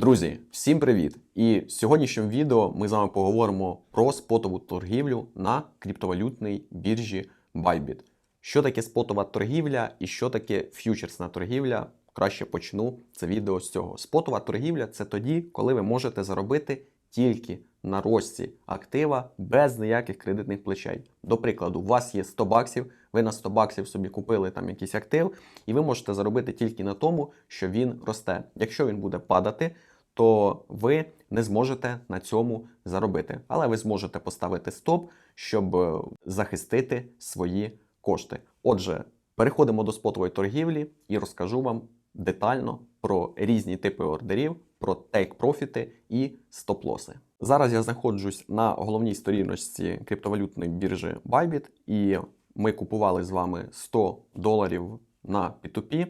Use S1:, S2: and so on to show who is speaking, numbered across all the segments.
S1: Друзі, всім привіт! І в сьогоднішньому відео ми з вами поговоримо про спотову торгівлю на криптовалютній біржі Bybit. Що таке спотова торгівля і що таке ф'ючерсна торгівля? Краще почну це відео з цього. Спотова торгівля це тоді, коли ви можете заробити тільки на рості актива без ніяких кредитних плечей. До прикладу, у вас є 100 баксів, ви на 100 баксів собі купили там якийсь актив, і ви можете заробити тільки на тому, що він росте. Якщо він буде падати, то ви не зможете на цьому заробити. Але ви зможете поставити стоп, щоб е, захистити свої кошти. Отже, переходимо до спотової торгівлі і розкажу вам детально про різні типи ордерів, про тейк-профіти і стоп-лоси. Зараз я знаходжусь на головній сторіночці криптовалютної біржі Bybit, і ми купували з вами 100 доларів на P2P.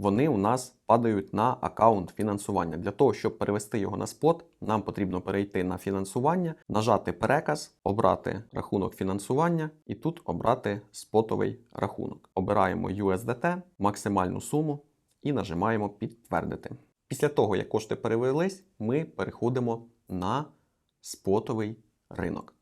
S1: Вони у нас падають на аккаунт фінансування. Для того, щоб перевести його на спот, нам потрібно перейти на фінансування, нажати переказ, обрати рахунок фінансування і тут обрати спотовий рахунок. Обираємо USDT, максимальну суму і нажимаємо підтвердити. Після того, як кошти перевелись, ми переходимо на спотовий ринок.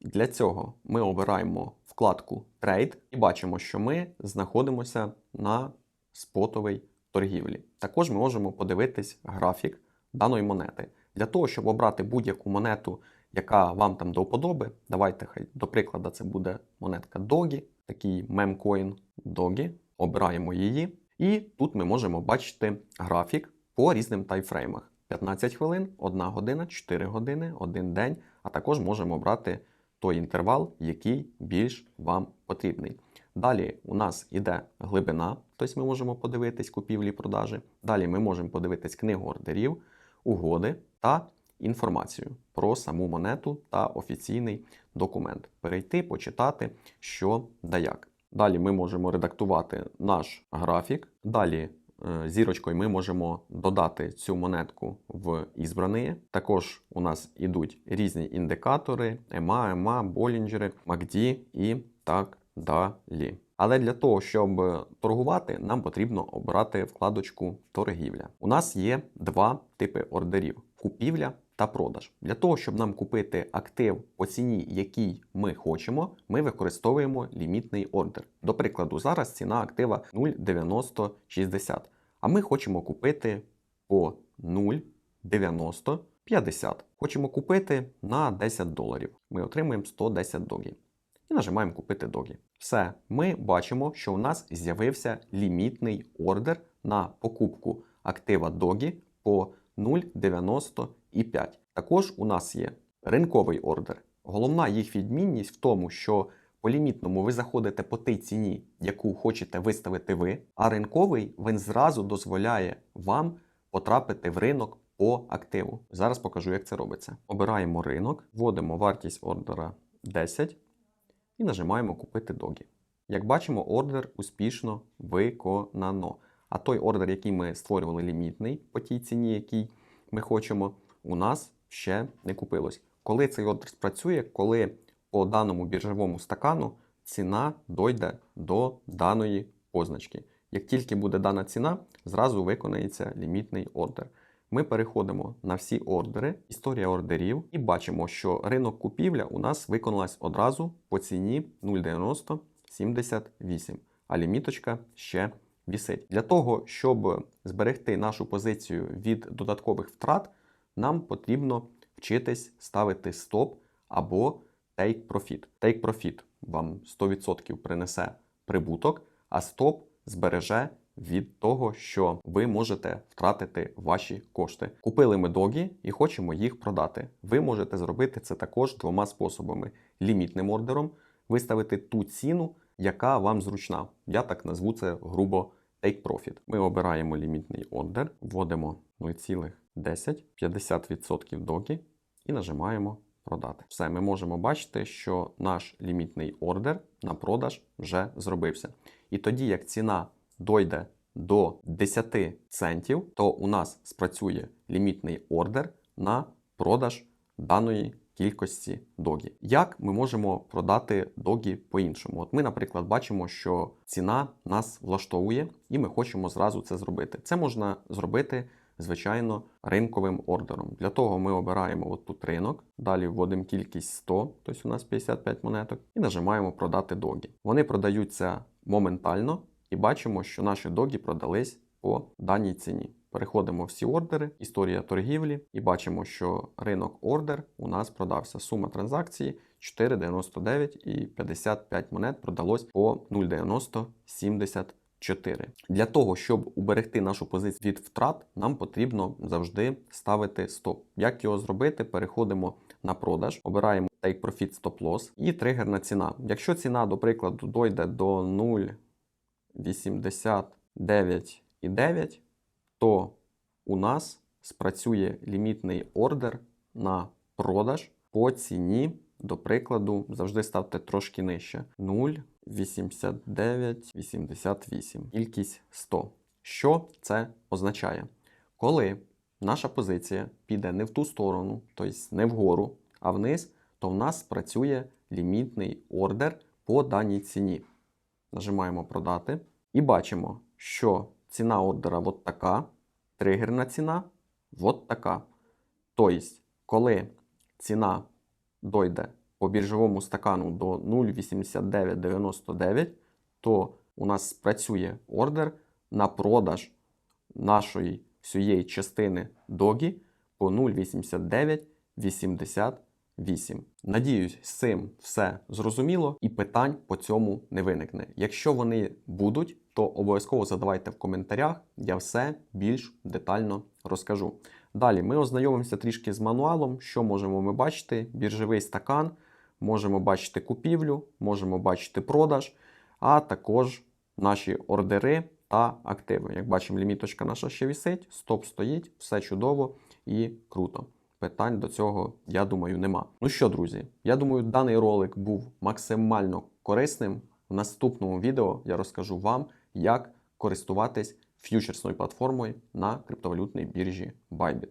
S1: Для цього ми обираємо вкладку Trade і бачимо, що ми знаходимося на спотовій торгівлі. Також ми можемо подивитись графік даної монети. Для того, щоб обрати будь-яку монету, яка вам там до вподоби, давайте хай до прикладу, це буде монетка Dogi, такий мемкоін Dogi. Обираємо її. І тут ми можемо бачити графік по різним таймфреймах. 15 хвилин, 1 година, 4 години, 1 день, а також можемо обрати той інтервал, який більш вам потрібний. Далі у нас іде глибина, тобто ми можемо подивитись купівлі продажі. Далі ми можемо подивитись книгу ордерів, угоди та інформацію про саму монету та офіційний документ. Перейти, почитати, що да як. Далі ми можемо редактувати наш графік. Далі е, зірочкою ми можемо додати цю монетку в ізбрані. Також у нас ідуть різні індикатори: EMA, EMA, Болінджери, MACD і так далі. Але для того, щоб торгувати, нам потрібно обрати вкладочку торгівля. У нас є два типи ордерів: купівля та продаж. Для того, щоб нам купити актив по ціні, який ми хочемо, ми використовуємо лімітний ордер. До прикладу, зараз ціна актива 0,9060. А ми хочемо купити по 0,9050. Хочемо купити на 10 доларів. Ми отримуємо 110 догів. І нажимаємо купити догі. Все, ми бачимо, що у нас з'явився лімітний ордер на покупку актива догі по 0,95. Також у нас є ринковий ордер. Головна їх відмінність в тому, що по лімітному ви заходите по тій ціні, яку хочете виставити ви, а ринковий він зразу дозволяє вам потрапити в ринок по активу. Зараз покажу, як це робиться. Обираємо ринок, вводимо вартість ордера 10 і нажимаємо Купити догі. Як бачимо, ордер успішно виконано. А той ордер, який ми створювали лімітний по тій ціні, який ми хочемо, у нас ще не купилось. Коли цей ордер спрацює, коли по даному біржовому стакану ціна дойде до даної позначки. Як тільки буде дана ціна, зразу виконається лімітний ордер. Ми переходимо на всі ордери, історія ордерів, і бачимо, що ринок купівля у нас виконалась одразу по ціні 0,9078, а ліміточка ще вісить. Для того, щоб зберегти нашу позицію від додаткових втрат, нам потрібно вчитись ставити стоп або take profit. Take profit вам 100% принесе прибуток, а стоп збереже від того, що ви можете втратити ваші кошти. Купили ми догі і хочемо їх продати. Ви можете зробити це також двома способами: лімітним ордером, виставити ту ціну, яка вам зручна. Я так назву це грубо take profit. Ми обираємо лімітний ордер, вводимо 0,10, 50% догі і нажимаємо продати. Все, ми можемо бачити, що наш лімітний ордер на продаж вже зробився. І тоді, як ціна дойде до 10 центів, то у нас спрацює лімітний ордер на продаж даної кількості догі. Як ми можемо продати догі по-іншому? От ми, наприклад, бачимо, що ціна нас влаштовує, і ми хочемо зразу це зробити. Це можна зробити звичайно, ринковим ордером. Для того ми обираємо от тут ринок, далі вводимо кількість 100, тобто у нас 55 монеток, і нажимаємо продати догі. Вони продаються моментально і бачимо, що наші догі продались по даній ціні. Переходимо всі ордери, історія торгівлі, і бачимо, що ринок ордер у нас продався. Сума транзакції 4,99 і 55 монет продалось по 0,9074. Для того, щоб уберегти нашу позицію від втрат, нам потрібно завжди ставити стоп. Як його зробити? Переходимо на продаж, обираємо Take Profit Stop Loss і тригерна ціна. Якщо ціна, до прикладу, дойде до 0,89,9, то у нас спрацює лімітний ордер на продаж по ціні, до прикладу, завжди ставте трошки нижче. 0,8988. Кількість 100. Що це означає? Коли наша позиція піде не в ту сторону, тобто не вгору, а вниз, то в нас працює лімітний ордер по даній ціні. Нажимаємо продати і бачимо, що ціна ордера от така, тригерна ціна от така. Тобто, коли ціна дойде по біржовому стакану до 0,8999, то у нас спрацює ордер на продаж нашої всієї частини догі по 0,8988. Надіюсь, з цим все зрозуміло і питань по цьому не виникне. Якщо вони будуть, то обов'язково задавайте в коментарях, я все більш детально розкажу. Далі ми ознайомимося трішки з мануалом, що можемо ми бачити: біржовий стакан, можемо бачити купівлю, можемо бачити продаж, а також наші ордери та активи. Як бачимо, ліміточка наша ще вісить, стоп стоїть, все чудово і круто. Питань до цього, я думаю, нема. Ну що, друзі, я думаю, даний ролик був максимально корисним. В наступному відео я розкажу вам, як користуватись ф'ючерсною платформою на криптовалютній біржі Bybit.